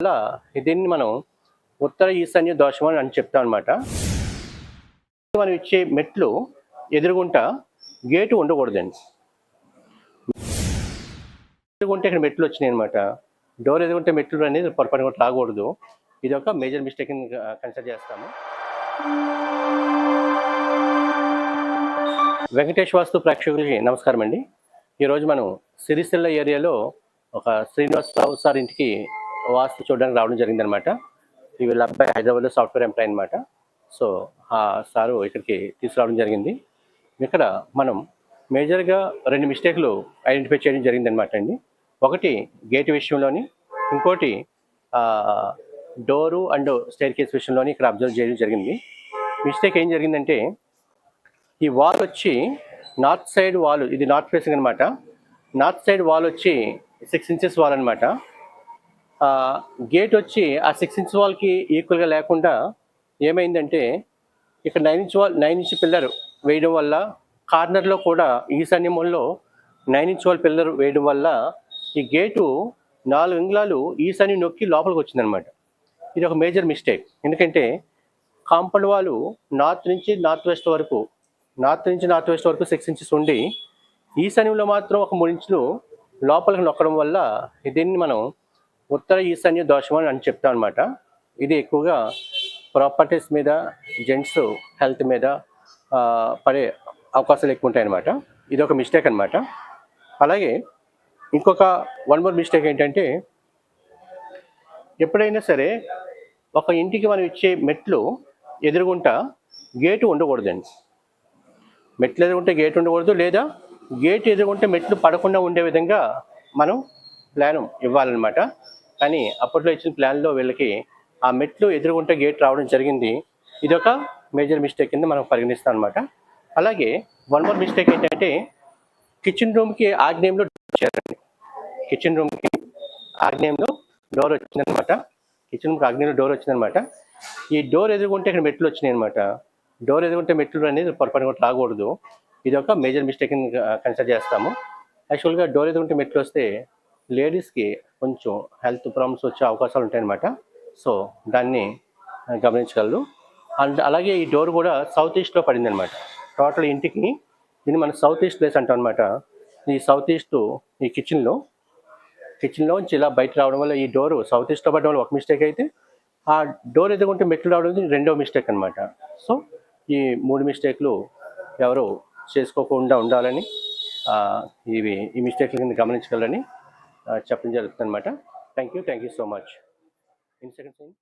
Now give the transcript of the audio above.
వల్ల దీన్ని మనం ఉత్తర ఈశాన్య దోషం అని అని చెప్తాం అనమాట మనం ఇచ్చే మెట్లు ఎదురుగుంటా గేటు ఉండకూడదండి. ఎదురుగుంటే ఇక్కడ మెట్లు వచ్చినాయి అనమాట డోర్ ఎదుగుంటే మెట్లు అనేది పొరపాటు కూడా రాకూడదు. ఇది ఒక మేజర్ మిస్టేక్ కన్సిడర్ చేస్తాము. వెంకటేష్ వాస్తు ప్రేక్షకులకి నమస్కారం అండి ఈరోజు మనం సిరిసిల్ల ఏరియాలో ఒక శ్రీనివాస్ రావు సార్ ఇంటికి వాస్తు చూడడానికి రావడం జరిగిందనమాట. ఈ వీళ్ళ అబ్బాయి హైదరాబాద్లో సాఫ్ట్వేర్ ఎంప్లాయ్ అనమాట సో ఆ సారు ఇక్కడికి తీసుకురావడం జరిగింది. ఇక్కడ మనం మేజర్గా రెండు మిస్టేక్లు ఐడెంటిఫై చేయడం జరిగిందనమాట అండి. ఒకటి గేట్ విషయంలోని ఇంకోటి డోరు అండ్ స్టైర్ కేస్ విషయంలోని ఇక్కడ అబ్జర్వ్ చేయడం జరిగింది. మిస్టేక్ ఏం జరిగిందంటే ఈ వాల్ వచ్చి నార్త్ సైడ్ వాల్ ఇది నార్త్ ఫేసింగ్ అనమాట నార్త్ సైడ్ వాల్ వచ్చి సిక్స్ ఇంచెస్ వాల్ అనమాట గేట్ వచ్చి ఆ సిక్స్ ఇంచ్ వాల్కి ఈక్వల్గా లేకుండా ఏమైందంటే ఇక్కడ nine inch wall nine inch pillar వేయడం వల్ల కార్నర్లో కూడా ఈశాన్య మూలలో నైన్ ఇంచ్ వాల్ పిల్లర్ వేయడం వల్ల ఈ గేటు నాలుగు ఇంగ్లాలు ఈశాన్య నొక్కి లోపలికి వచ్చిందనమాట ఇది ఒక మేజర్ మిస్టేక్ ఎందుకంటే కాంపౌండ్ వాళ్ళు నార్త్ నుంచి నార్త్ వెస్ట్ వరకు నార్త్ నుంచి నార్త్ వెస్ట్ వరకు సిక్స్ ఇంచెస్ ఉండి ఈశాన్యంలో మాత్రం ఒక మూడు ఇంచులు లోపలికి నొక్కడం వల్ల దీన్ని మనం ఉత్తర ఈశాన్య దోషం అని అని చెప్తాం అనమాట ఇది ఎక్కువగా ప్రాపర్టీస్ మీద జెంట్స్ హెల్త్ మీద పడే అవకాశాలు ఎక్కువ ఉంటాయి అనమాట ఇది ఒక మిస్టేక్ అనమాట అలాగే ఇంకొక వన్ మోర్ మిస్టేక్ ఏంటంటే ఎప్పుడైనా సరే ఒక ఇంటికి మనం ఇచ్చే మెట్లు ఎదురుగుంటా గేటు ఉండకూడదండి. మెట్లు ఎదురుకుంటే గేట్ ఉండకూడదు లేదా గేట్ ఎదురుకుంటే మెట్లు పడకుండా ఉండే విధంగా మనం ప్లాన్ ఇవ్వాలన్నమాట. కానీ అప్పట్లో ఇచ్చిన ప్లాన్లో వీళ్ళకి ఆ మెట్లు ఎదురుగుంటే గేట్ రావడం జరిగింది. ఇది ఒక మేజర్ మిస్టేక్ కింద మనం పరిగణిస్తాం అనమాట అలాగే వన్ మోర్ మిస్టేక్ ఏంటంటే కిచెన్ రూమ్కి ఆగ్నేయంలో వచ్చారండి కిచెన్ రూమ్కి ఆగ్నేయంలో డోర్ వచ్చిందనమాట కిచెన్ రూమ్కి ఆగ్నేయంలో డోర్ వచ్చిందనమాట ఈ డోర్ ఎదుర్కొంటే ఇక్కడ మెట్లు వచ్చినాయి అనమాట డోర్ ఎదుర్కొంటే మెట్లు అనేది పొరపాటు కూడా రాకూడదు. ఇది ఒక మేజర్ మిస్టేక్ కన్సిడర్ చేస్తాము. యాక్చువల్గా డోర్ ఎదుర్కొంటే మెట్లు వస్తే లేడీస్కి కొంచెం హెల్త్ ప్రాబ్లమ్స్ వచ్చే అవకాశాలు ఉంటాయన్నమాట. సో దాన్ని గమనించగలరు. అండ్ అలాగే ఈ డోర్ కూడా సౌత్ ఈస్ట్లో పడింది అనమాట టోటల్ ఇంటికి దీన్ని మనం సౌత్ ఈస్ట్ ప్లేస్ అంటాం అనమాట ఈ సౌత్ ఈస్ట్ ఈ కిచెన్లో కిచెన్లో నుంచి ఇలా బయట రావడం వల్ల ఈ డోరు సౌత్ ఈస్ట్లో పడడం వల్ల ఒక మిస్టేక్ అయితే ఆ డోర్ ఎదుగుంటే మెట్లు రావడం రెండో మిస్టేక్ అనమాట సో ఈ మూడు మిస్టేక్లు ఎవరు చేసుకోకుండా ఉండాలని ఇవి ఈ మిస్టేక్ల కింద గమనించగలని చెప్పడం జరుగుతుంది అనమాట thank you thank you so much in seconds